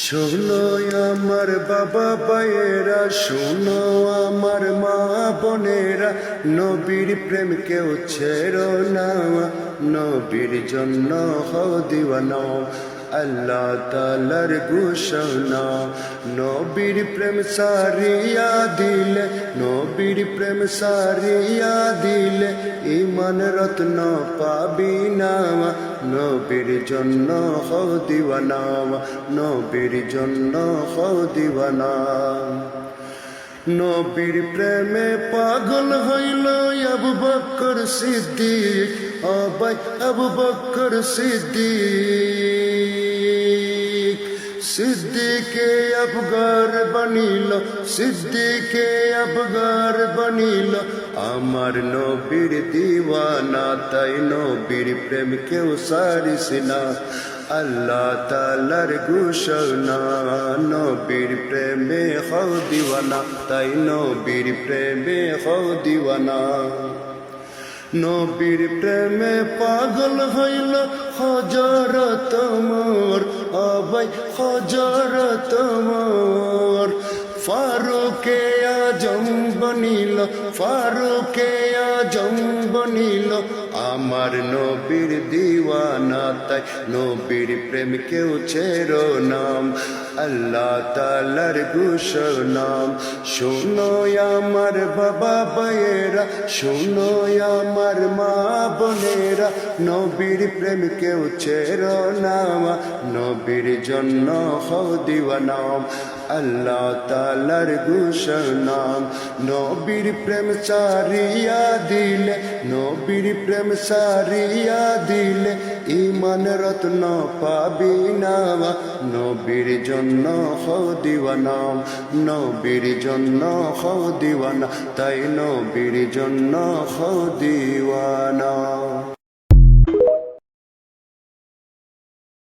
শোনো আমার বাবা ভাইয়েরা, শোনো আমার মা বোনেরা, নবীর প্রেম কেউ ছেড়ো না, নবীর জন্য হও দিওয়ানা, আল্লাহ তালার ঘোষণা। নবীর প্রেম সারিয়া দিলে, নবীর প্রেম সারিয়া দিলে ইমান রত্ন পাবি না নবীর জন্য হও দিওয়ানা, নবীর জন্য হও দিওয়ানা। নবীর প্রেমে পাগল হইল আবু বকর সিদ্দিক, অবাই আবু বকর সিদ্দিক। সিদ্দিকে আবগার বনিল, সিদ্দিকে আবগার বনিল। আমার নবীর দিওয়ানা, তাই নবীর প্রেম কেউ সারিস না। আল্লাহ তালার ঘোষণা, নবীর প্রেমে হও দিওয়ানা, তাই নবীর প্রেমে হও দিওয়ানা। নবীর প্রেমে পাগল হইল হজরত মোর অবাই হজরত আজম বনিল, ফারুকে আজম বনিল। আমার নবীর দিওয়ানা তাই নবীর প্রেম কেউ ছেড়ো নাম, আল্লাহ তালার নাম শোনো আমার বাবা ভাইয়েরা, শোনো আমার মা বোনেরা, নবীর প্রেম কেউ ছেড়ো নাম, নবীর জন্য হও দিওয়ানাম। আল্লাহ তালার ঘোষণাম নবীর প্রেম সারিয়া দিলে, নবীর প্রেম সারিয়া দিলে ইমান রত্ন পাবি না নবীর জন্য হও দিওয়ানা, নবীর জন্য হও দিওয়ানা, তাই নবীর জন্য হও দিওয়ানা।